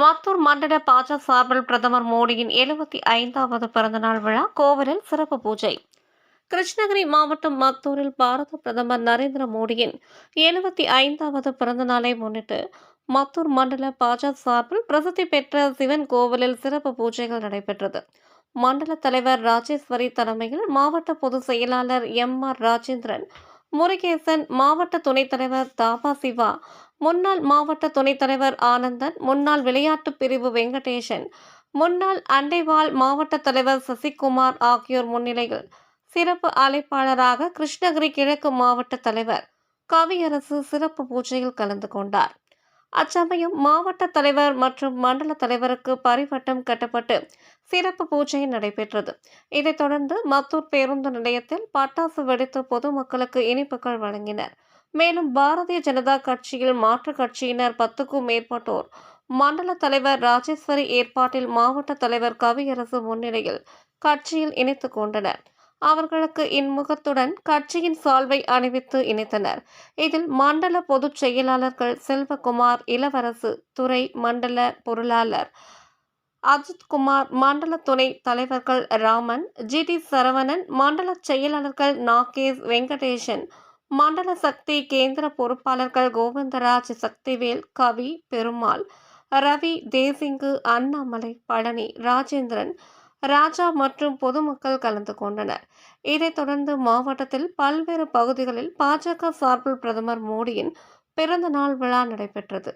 மத்தூர் மண்டல பாஜ சார்பில் பிரதமர் மோடியின் எழுபத்தி ஐந்தாவது பிறந்தநாள் விழா கோவிலில் சிறப்பு பூஜை. கிருஷ்ணகிரி மாவட்டம் மத்தூரில் பாரத பிரதமர் நரேந்திர மோடியின் எழுபத்தி ஐந்தாவது பிறந்த நாளை முன்னிட்டு மத்தூர் மண்டல பாஜ சார்பில் பிரசித்தி பெற்ற சிவன் கோவிலில் சிறப்பு பூஜைகள் நடைபெற்றது. மண்டல தலைவர் ராஜேஸ்வரி தலைமையில் மாவட்ட பொதுச் செயலாளர் எம் ஆர் ராஜேந்திரன் முருகேசன் மாவட்ட துணைத் தலைவர் தாபா சிவா முன்னாள் மாவட்ட துணைத் தலைவர் ஆனந்தன் முன்னாள் விளையாட்டு பிரிவு வெங்கடேசன் முன்னாள் அண்டைவாள் மாவட்ட தலைவர் சசிகுமார் ஆகியோர் முன்னிலையில் சிறப்பு அழைப்பாளராக கிருஷ்ணகிரி கிழக்கு மாவட்ட தலைவர் கவியரசு சிறப்பு பூஜையில் கலந்து கொண்டார். அச்சமயம் மாவட்ட தலைவர் மற்றும் மண்டல தலைவருக்கு பரிவட்டம் கட்டப்பட்டு சிறப்பு பூஜை நடைபெற்றது. இதைத் தொடர்ந்து மத்தூர் பேருந்து நிலையத்தில் பட்டாசு வெடித்து பொதுமக்களுக்கு இனிப்புகள் வழங்கினர். மேலும் பாரதிய ஜனதா கட்சியில் மாற்றுக் கட்சியினர் பத்துக்கும் மேற்பட்டோர். மண்டல தலைவர் ராஜேஸ்வரி ஏற்பாட்டில் மாவட்ட தலைவர் கவியரசு முன்னிலையில் கட்சியில் இணைத்துக் கொண்டனர். அவர்களுக்கு இன்முகத்துடன் கட்சியின் சால்வை அணிவித்து இணைத்தனர். இதில் மண்டல பொதுச் செயலாளர்கள் செல்வகுமார் இளவரசு துறை மண்டல பொருளாளர் அஜித்குமார் மண்டல துணை தலைவர்கள் ராமன் ஜி டி சரவணன் மண்டல செயலாளர்கள் நாகேஷ் வெங்கடேசன் மண்டல சக்தி கேந்திர பொறுப்பாளர்கள் கோவிந்தராஜ் சக்திவேல் கவி பெருமாள் ரவி தேசிங்கு அண்ணாமலை பழனி ராஜேந்திரன் ராஜா மற்றும் பொதுமக்கள் கலந்து கொண்டனர். இதைத் தொடர்ந்து மாவட்டத்தில் பல்வேறு பகுதிகளில் பாஜக சார்பில் பிரதமர் மோடியின் பிறந்த நாள் விழா நடைபெற்றது.